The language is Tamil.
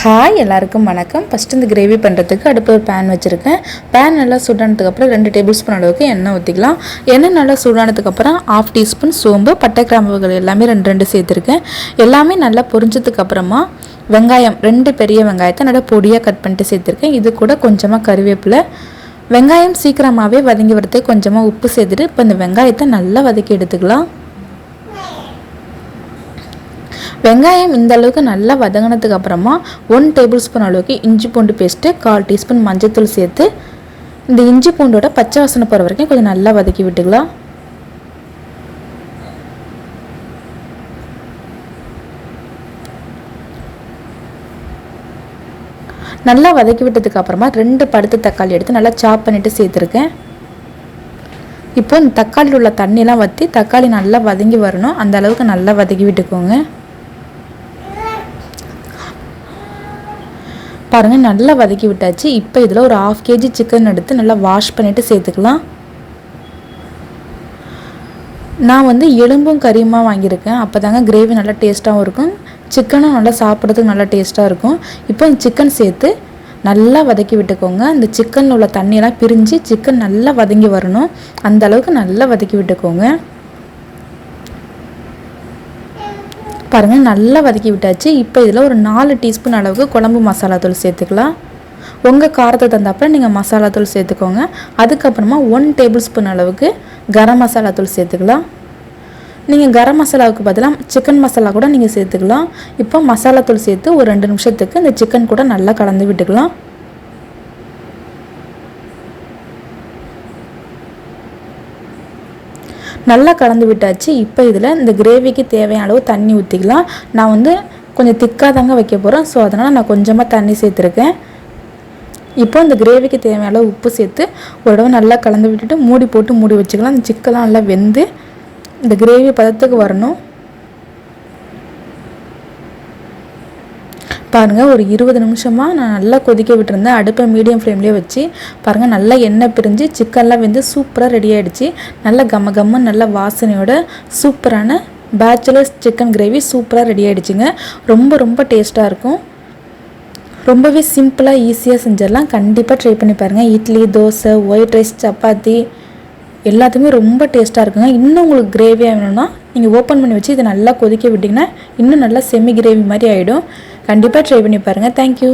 ஹாய் எல்லாருக்கும் வணக்கம். ஃபஸ்ட்டு இந்த கிரேவி பண்ணுறதுக்கு அடுப்பு ஒரு பேன் வச்சுருக்கேன். பேன் நல்லா சூடானதுக்கப்புறம் ரெண்டு டேபிள் ஸ்பூன் அளவுக்கு எண்ணெய் ஊற்றிக்கலாம் எண்ணெய் நல்லா சூடானதுக்கப்புறம் ஆஃப் டீஸ்பூன் சோம்பு பட்டை கிராம்புகள் எல்லாமே ரெண்டு ரெண்டு சேர்த்துருக்கேன். எல்லாமே நல்லா பொரிஞ்சதுக்கப்புறமா வெங்காயம் ரெண்டு பெரிய வெங்காயத்தை நல்லா பொடியாக கட் பண்ணிட்டு சேர்த்துருக்கேன். இது கூட கொஞ்சமாக கருவேப்பிலை. வெங்காயம் சீக்கிரமாகவே வதங்கி வரதுக்கு கொஞ்சமாக உப்பு சேர்த்துட்டு இப்போ இந்த வெங்காயத்தை நல்லா வதக்கி எடுத்துக்கலாம். வெங்காயம் இந்த அளவுக்கு நல்லா வதங்கினதுக்கு அப்புறமா ஒன் டேபிள் ஸ்பூன் அளவுக்கு இஞ்சி பூண்டு பேஸ்ட்டு கால் டீஸ்பூன் மஞ்சத்தூள் சேர்த்து இந்த இஞ்சி பூண்டோட பச்சை வாசனை போகிற வரைக்கும் கொஞ்சம் நல்லா வதக்கி விட்டுக்கலாம். நல்லா வதக்கி விட்டதுக்கு அப்புறமா ரெண்டு படுத்த தக்காளி எடுத்து நல்லா சாப் பண்ணிட்டு சேர்த்துருக்கேன். இப்போ இந்த தக்காளியில் உள்ள தண்ணியெலாம் வற்றி தக்காளி நல்லா வதங்கி வரணும். அந்த அளவுக்கு நல்லா வதக்கி விட்டுக்கோங்க. பாருங்கள் நல்லா வதக்கி விட்டாச்சு. இப்போ இதில் ஒரு ஆஃப் கேஜி சிக்கன் எடுத்து நல்லா வாஷ் பண்ணிவிட்டு சேர்த்துக்கலாம். நான் வந்து எலும்பும் கறியுமா வாங்கியிருக்கேன். அப்போ தாங்க கிரேவி நல்லா டேஸ்ட்டாகவும் இருக்கும். சிக்கனும் நல்லா சாப்பிட்றதுக்கு நல்லா டேஸ்ட்டாக இருக்கும். இப்போ சிக்கன் சேர்த்து நல்லா வதக்கி விட்டுக்கோங்க. இந்த சிக்கனில் உள்ள தண்ணியெல்லாம் பிரிஞ்சு சிக்கன் நல்லா வதங்கி வரணும். அந்த அளவுக்கு நல்லா வதக்கி விட்டுக்கோங்க. பாருங்கள் நல்லா வதக்கி விட்டாச்சு. இப்போ இதில் ஒரு நாலு டீஸ்பூன் அளவுக்கு குழம்பு மசாலா தூள் சேர்த்துக்கலாம். உங்கள் காரத்தை தந்தாப்புல நீங்கள் மசாலா தூள் சேர்த்துக்கோங்க. அதுக்கப்புறமா ஒன் டேபிள் ஸ்பூன் அளவுக்கு கரம் மசாலா தூள் சேர்த்துக்கலாம். நீங்கள் கரம் மசாலாவுக்கு பதிலாக சிக்கன் மசாலா கூட நீங்கள் சேர்த்துக்கலாம். இப்போ மசாலா தூள் சேர்த்து ஒரு ரெண்டு நிமிஷத்துக்கு இந்த சிக்கன் கூட நல்லா கலந்து விட்டுக்கலாம். நல்லா கலந்து விட்டாச்சு. இப்போ இதில் இந்த கிரேவிக்கு தேவையான அளவு தண்ணி ஊற்றிக்கலாம் நான் வந்து கொஞ்சம் திக்காக தாங்க வைக்க போகிறேன் ஸோ அதனால் நான் கொஞ்சமாக தண்ணி சேர்த்துருக்கேன். இப்போ இந்த கிரேவிக்கு தேவையான அளவு உப்பு சேர்த்து ஒரு தடவை நல்லா கலந்து விட்டுட்டு மூடி போட்டு மூடி வச்சுக்கலாம். இந்த சிக்கெல்லாம் நல்லா வெந்து இந்த கிரேவி பதத்துக்கு வரணும். பாருங்கள் ஒரு இருபது நிமிஷமாக நான் நல்லா கொதிக்க விட்டுருந்தேன். அடுப்பை மீடியம் ஃப்ளேம்லேயே வச்சு பாருங்கள் நல்லா எண்ணெய் பிரிஞ்சு சிக்கன்லாம் வந்து சூப்பராக ரெடி ஆகிடுச்சு நல்லா கம்ம கம்ம நல்ல வாசனையோட சூப்பரான பேச்சுலர்ஸ் சிக்கன் கிரேவி சூப்பராக ரெடி ஆகிடுச்சிங்க ரொம்ப ரொம்ப டேஸ்ட்டாக இருக்கும். ரொம்பவே சிம்பிளாக ஈஸியாக செஞ்சிடலாம். கண்டிப்பாக ட்ரை பண்ணி பாருங்கள் இட்லி தோசை ஒயிட் ரைஸ் சப்பாத்தி எல்லாத்துக்குமே ரொம்ப டேஸ்ட்டாக இருக்குங்க. இன்னும் உங்களுக்கு கிரேவியாக வேணும்னா நீங்கள் ஓப்பன் பண்ணி வச்சு இதை நல்லா கொதிக்க விட்டிங்கன்னா இன்னும் நல்லா செமி கிரேவி மாதிரி ஆகிடும் கண்டிப்பாக ட்ரை பண்ணி பாருங்கள் தேங்க்யூ